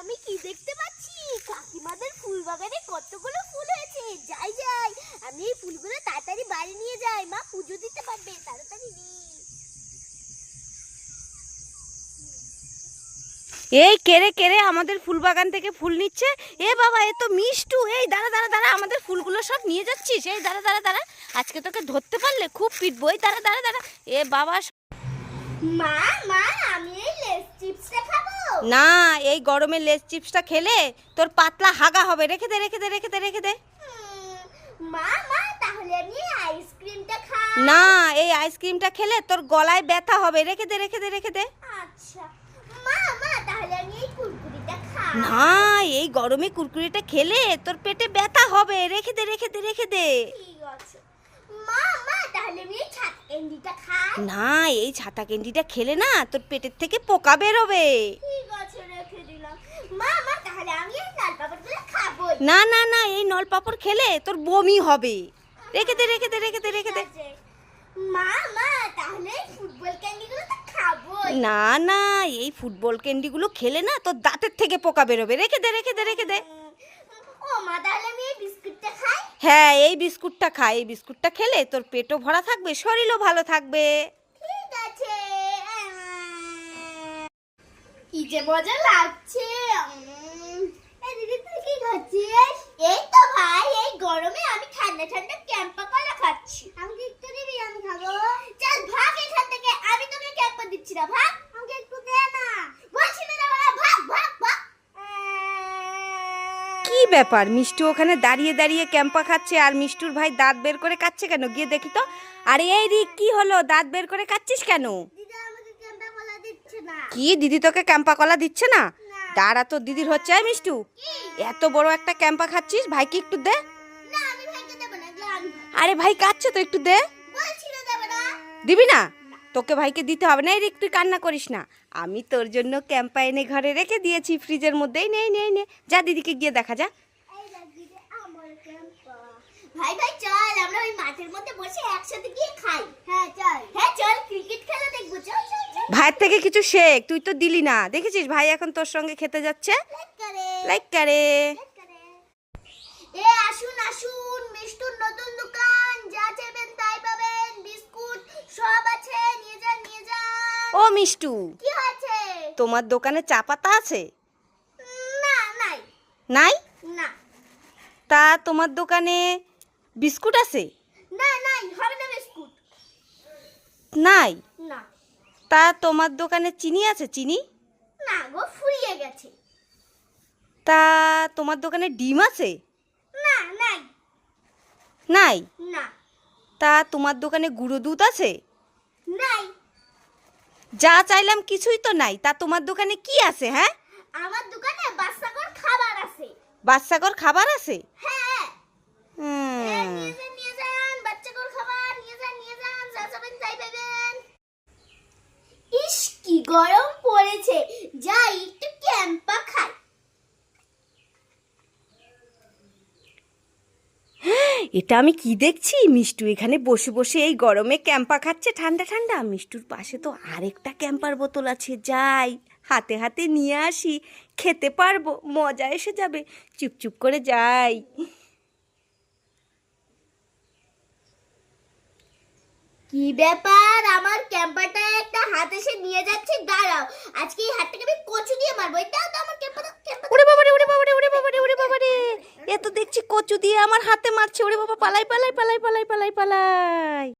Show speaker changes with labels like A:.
A: আমি কি দেখতে পাচ্ছি? কাকিমাদের ফুল বাগানে কতগুলো ফুল হয়েছে? যাই যাই। আমি এই ফুলগুলো তাড়াতাড়ি বাড়ি নিয়ে যাই। পুজো দিতে পারবে। তাড়াতাড়ি
B: এই কেড়ে কেড়ে আমাদের ফুল বাগান থেকে ফুল নিচ্ছে। এ বাবা, এ তো মিষ্টু। এই দাঁড়া দাঁড়া দাঁড়া। আমাদের ফুলগুলো সব নিয়ে যাচ্ছিস। এই দাঁড়া দাঁড়া দাঁড়া। আজকে তোকে ধরতে পারলে খুব পিটবো। এই দাঁড়া দাঁড়া দাঁড়া। এ বাবা
A: মা মা আমি এই লেস চিপসটা খাব।
B: না এই গরমে লেস চিপসটা খেলে তোর পাতলা হাগা হবে। রেখে দে রেখে দে রেখে দে রেখে দে।
A: মা মা তাহলে আমি আইসক্রিমটা খাই
B: না এই আইসক্রিমটা খেলে তোর গলায় ব্যথা হবে। রেখে দে রেখে দে রেখে দে।
A: আচ্ছা। মা মা তাহলে আমি এই কুরকুরিটা খাই
B: না এই গরমে কুরকুরিটা খেলে তোর পেটে ব্যথা হবে। রেখে দে রেখে দে রেখে দে।
A: ঠিক আছে। মা মা তাহলে আমি ক্যান্ডিটা খাই
B: না এই ছাতা ক্যান্ডিটা খেলে না তোর পেটের থেকে পোকা বেরোবে।
A: ঠিক আছে রেখে দিলাম? মা মা তাহলে আমি এই লাল পাপড়গুলো খাব
B: না না না এই নলপাপড় খেলে তোর বমি হবে। রেখে দে রেখে দে রেখে দে রেখে দে।
A: মা মা তাহলে ফুটবল ক্যান্ডিগুলো তো খাবোই।
B: না না এই ফুটবল ক্যান্ডিগুলো খেলে না তোর দাঁতের থেকে পোকা বেরোবে। রেখে দে রেখে দে রেখে দে। হ্যাঁ এই বিস্কুটটা খা এই বিস্কুটটা খেলে তোর পেটও ভরা থাকবে শরীরও ভালো থাকবে।
A: ঠিক আছে কি যে মজা লাগছে উম, এই দিদি তুই কি খাচ্ছিস এই তো ভাই এই গরমে আমি ঠান্ডা ঠান্ডা ক্যাম্পা কলা খাচ্ছি আমাকে একটু দিবি আমি খাব চল ভাগ এখান থেকে আমি তোকে ক্যাম্পা দিচ্ছি না ভাগ আমাকে একটু দে না বলছি না দেবো না ভাগ ভাগ ভাগ
B: কি ব্যাপার? মিষ্টু ওখানে দাঁড়িয়ে দাঁড়িয়ে ক্যাম্পা খাচ্ছে আর মিষ্টুর ভাই দাঁত বের করে কাচ্ছে কেন? গিয়ে দেখি তো। আরে এই রিক কি হলো? দাঁত বের করে কাচ্ছিস কেন? কি? দিদি তোকে ক্যাম্পা কলা দিচ্ছে না। দাঁড়া তো দিদির হচ্ছে মিষ্টু। এত বড় একটা ক্যাম্পা খাচ্ছিস? ভাইকে একটু দে। আরে ভাই কাচ্ছে তো একটু দে।
A: দিবি না?
B: তোকে ভাইকে দিতে হবে না এই রিক তুই কান্না করিস না। আমি তোর জন্য ক্যাম্পা এনে ঘরে রেখে দিয়েছি ফ্রিজের মধ্যেই নেই নেই নে। যা দিদিকে গিয়ে দেখা যা।
A: এই দেখ দিদি, আমার ক্যাম্পা। ভাই ভাই চল আমরা ওই মাঠের মধ্যে বসে একসাথে গিয়ে খাই। হ্যাঁ চল। হ্যাঁ চল ক্রিকেট খেলা দেখব চল চল চল।
B: ভাইয়ের থেকে কিছু শেখ তুই তো দিলি না। দেখেছিস ভাই এখন তোর সঙ্গে খেতে যাচ্ছে?
A: লাইক করে
B: লাইক করে
A: এ আসুন আসুন মিষ্টুর নতুন দোকান। যা চাইবেন তাই পাবেন। বিস্কুট সব
B: ও মিষ্টু।
A: কি হয়েছে?
B: তোমার দোকানে চা পাতা আছে?
A: না নাই।
B: নাই?
A: না।
B: তা তোমার দোকানে বিস্কুট আছে?
A: না নাই হবে না বিস্কুট।
B: নাই?
A: না।
B: তা তোমার দোকানে চিনি আছে চিনি?
A: না গো ফুরিয়ে গেছে।
B: তা তোমার দোকানে ডিম আছে?
A: না নাই।
B: নাই?
A: না।
B: তা তোমার দোকানে গুঁড়ো দুধ আছে?
A: নাই।
B: যা চাইলাম কিছুই তো নাই। তা তোমার দোকানে কি আছে হ্যাঁ?
A: আমার দোকানে বাচ্চাদের খাবার আছে।
B: বাচ্চাকর খাবার আছে?
A: হ্যাঁ।
B: হুম,
A: নিয়ে যান নিয়ে যান বাচ্চাদের খাবার নিয়ে যান নিয়ে যান যা যাবেন তাই পাবেন ইস কি গরম পড়েছে যাই একটু ক্যাম্পা খাই
B: এটা আমি কি দেখছি? মিষ্টু এখানে বসে বসে এই গরমে ক্যাম্পা খাচ্ছে ঠান্ডা ঠান্ডা। মিষ্টুর পাশে তো আরেকটা ক্যাম্পার বোতল আছে, যাই। হাতে হাতে নিয়ে আসি, খেতে পারব, মজা এসে যাবে। চুপ চুপ করে যাই।
A: কি ব্যাপার? আমার ক্যাম্পারটা একটা হাত এসে নিয়ে যাচ্ছে, দাঁড়াও। আজকে এই হাতটাকে আমি কচু দিয়ে মারবো, এটাও তো আমার ক্যাম্পার ক্যাম্পার
B: ওরে বাবারে ওরে বাবারে ওরে বাবারে ওরে বাবারে এ তো দেখছি কচু দিয়ে আমার হাতে মারছে। ওরে বাবা পালাই পালাই পালাই পালাই পালাই পালাই।